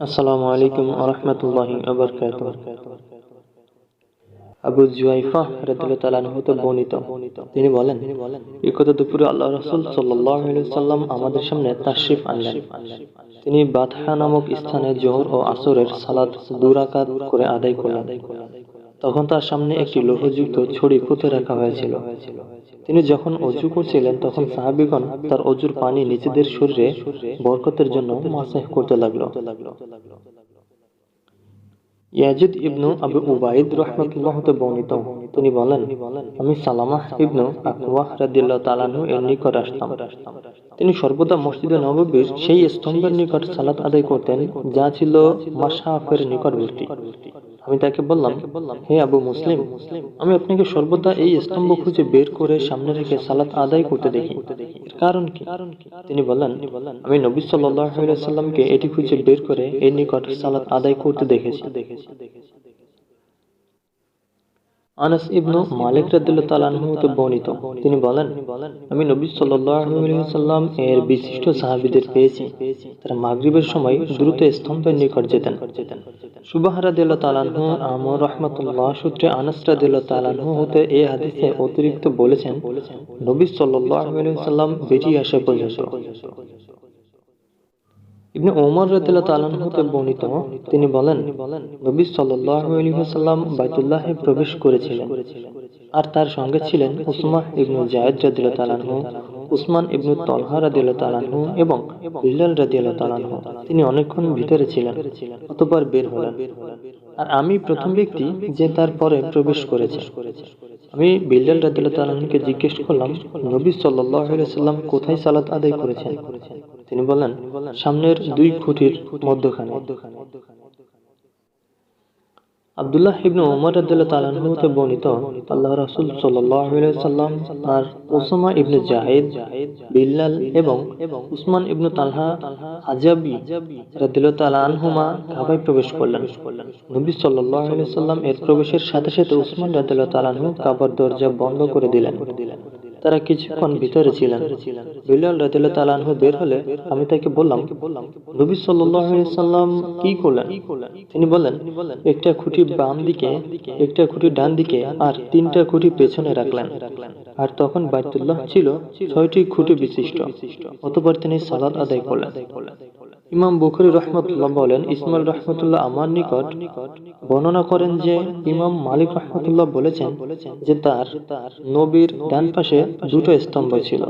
আসসালামু আলাইকুম আরহামতুল্লাহি আবু জুয়াইফা রাদিয়াল্লাহু হতে বর্ণিত। তিনি বলেন দুপুরে আল্লাহ রাসূল সাল্লাল্লাহু আলাইহি সাল্লাম আমাদের সামনে তাশরিফ আনলেন। তিনি বাতহা নামক স্থানে জোহর ও আসরের সালাত দুরাকাত করে আদায় করলেন। তখন তার সামনে একটি লোহযুক্ত ছড়ি পুঁতে রাখা হয়েছিল। তিনি যখন অজু করছিলেন তখন সাহাবিগণ তার অজুর পানি নিজেদের শরীরে বরকতের জন্য মাসাহ করতে লাগল। ইয়াজিদ ইবনু আবু উবাইদ বর্ণিত। তিনি বলেন আমি সালামাহ ইবনু আকওয়াহ রাদিয়াল্লাহু তাআলাহু এর নিকট আসতাম। তিনি সর্বদা মসজিদে নববীর সেই স্তম্ভের নিকট সালাত আদায় করতেন যা ছিল মাশাফের নিকটবর্তী আমি তাকে বললাম হে আবু মুসলিম আমি আপনাকে সর্বদা এই স্তম্ভ খুঁজে বের করে সামনে রেখে সালাত আদায় করতে দেখি। কারণ কি? তিনি বললেন আমি নবী সাল্লাল্লাহু আলাইহি সাল্লামকে এটি খুঁজে বের করে এর নিকট সালাত আদায় করতে দেখেছি দেখেছি। দেখেছি। আনাস ইবনু মালিক বর্ণিত। তিনি বলেন, আমি নবী সাল্লাম এর বিশিষ্ট পেয়েছি। তারা মাগরিবের সময় দ্রুত স্তম্ভের নিকট যেতেন। সুবাহ রাদিয়াল্লাহু তাআলা আনহু, আমর সূত্রে আনাস রাদিয়াল্লাহু তাআলা হতে এই হাদিসে অতিরিক্ত বলেছেন, নবী আলাইহি সাল্লাম বেরিয়ে আসা পর্যন্ত। ইবনে ওমর রাদিয়াল্লাহু তাআলা হতে বর্ণিত, তিনি বলেন, নবী সাল্লাল্লাহু আলাইহি ওয়াসাল্লাম বাইতুল্লাহে প্রবেশ করেছিলেন আর তার সঙ্গে ছিলেন উসমান ইবনু জায়েদ রাদিয়াল্লাহু তাআলা উসমান ইবনু তলহা রাদিয়াল্লাহু তাআলা এবং বিল্লাল রাদিয়াল্লাহু তাআলা তিনি অনেকক্ষণ ভিতরে ছিলেন, অতঃপর বের হলেন। আর আমি প্রথম ব্যক্তি যে তার পরে প্রবেশ করেছে। আমি বিল্লাল রাদিয়াল্লাহু তাআলাকে জিজ্ঞেস করলাম, নবী সাল্লাল্লাহু আলাইহি সাল্লাম কোথায় সালাত আদায় করেছেন? তিনি বললেন, সামনের দুই খুঁটির মধ্যখানে। আব্দুল্লাহ ইবনু ওমর রাদিয়াল্লাহু তাআলা হতে বর্ণিত আল্লাহ রাসূল সাল্লাল্লাহু আলাইহি সাল্লাম আর ওসামা ইবনে জাহিদ বিল্লাল এবং উসমান ইবনু তালহা আজাবি রাদিয়াল্লাহু তাআলা আনহুমা কাবায় প্রবেশ করলেন। নবী সাল্লাল্লাহু আলাইহি সাল্লাম এর প্রবেশের সাথে সাথে উসমান রাদিয়াল্লাহু তাআলা আনহু কাবার দরজা বন্ধ করে দিলেন। তারা কিছুক্ষণ ভিতরে ছিলেন। বিলাল রাদিয়াল্লাহু তাআলা আনহু বের হলে আমি তাকে বললাম, নবী সাল্লাম কি করলেন? তিনি বলেন একটা খুঁটি বাম দিকে একটা খুঁটি ডান দিকে আর তিনটা খুঁটি পেছনে রাখলেন। আর তখন বাইতুল্লাহ ছিল ছয়টি খুঁটি বিশিষ্ট, অতঃপর তিনি সালাত আদায় করলেন। ইমাম বুখারি রহমতুল্লাহ বলেন, ইসমাইল রহমতুল্লাহ আমার নিকট বর্ণনা করেন যে ইমাম মালিক রহমতুল্লাহ বলেছেন যে তার নবীর ডান পাশে দুটো স্তম্ভ ছিল।